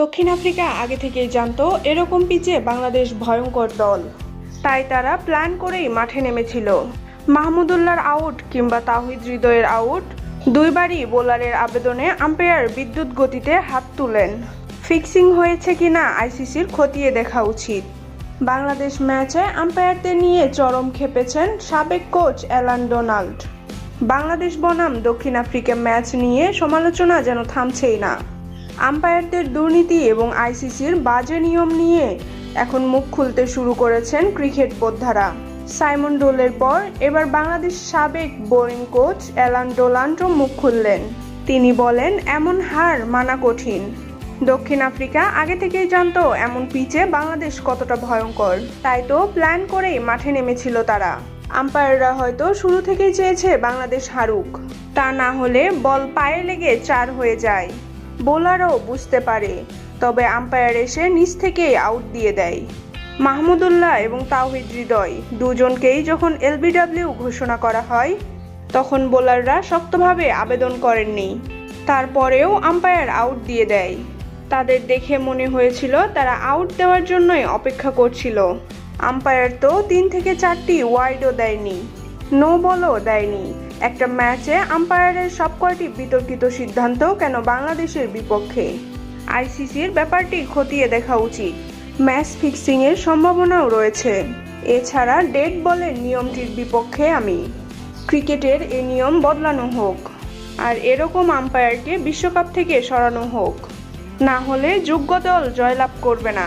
দক্ষিণ আফ্রিকা আগে থেকেই জানতো এরকম পিচে বাংলাদেশ ভয়ঙ্কর দল। তাই তারা প্ল্যান করেই মাঠে নেমেছিল। মাহমুদুল্লাহর আউট কিংবা তাহিদ হৃদয়ের আউট, দুইবারই বোলারের আবেদনে আম্পায়ার বিদ্যুৎ গতিতে হাত তুলেন। ফিক্সিং হয়েছে কিনা আইসিসির খতিয়ে দেখা উচিত। বাংলাদেশ ম্যাচে আম্পায়ারদের নিয়ে চরম খেপেছেন সাবেক কোচ অ্যালান ডোনাল্ড। বাংলাদেশ বনাম দক্ষিণ আফ্রিকা ম্যাচ নিয়ে সমালোচনা যেন থামছেই না। আম্পায়ারদের দুর্নীতি এবং আইসিসির বাজে নিয়ম নিয়ে এখন মুখ খুলতে শুরু করেছেন ক্রিকেট বোদ্ধারা। সাইমন ডোলের পর এবার বাংলাদেশ সাবেক বোলিং কোচ অ্যালান ডোলান্টও মুখ খুললেন। তিনি বলেন, এমন হার মানা কঠিন। দক্ষিণ আফ্রিকা আগে থেকেই জানতো এমন পিচে বাংলাদেশ কতটা ভয়ঙ্কর। তাই তো প্ল্যান করেই মাঠে নেমেছিল তারা। আম্পায়াররা হয়তো শুরু থেকেই চেয়েছে বাংলাদেশ হারুক। তা না হলে বল পায়ে লেগে চার হয়ে যায়। বোলারও বুঝতে পারে, তবে আম্পায়ার এসে নিচ থেকেই আউট দিয়ে দেয়। মাহমুদুল্লাহ এবং তাওহিদ হৃদয় দুজনকেই যখন এলবিডব্লিউ ঘোষণা করা হয়, তখন বোলাররা শক্তভাবে আবেদন করেননি। তারপরেও আম্পায়ার আউট দিয়ে দেয়। তাদের দেখে মনে হয়েছিল তারা আউট দেওয়ার জন্যই অপেক্ষা করছিল। আম্পায়ার তো তিন থেকে চারটি ওয়াইডও দেয়নি। নো বলও দেয়নি। একটা ম্যাচে আম্পায়ারের সব কয়টি বিতর্কিত সিদ্ধান্ত কেন বাংলাদেশের বিপক্ষে? আইসিসির ব্যাপারটি খতিয়ে দেখা উচিত। ম্যাচ ফিক্সিংয়ের সম্ভাবনাও রয়েছে। এছাড়া ডেড বলের নিয়মটির বিপক্ষে আমি। ক্রিকেটের এই নিয়ম বদলানো হোক, আর এরকম আম্পায়ারকে বিশ্বকাপ থেকে সরানো হোক। না হলে যোগ্য দল জয়লাভ করবে না।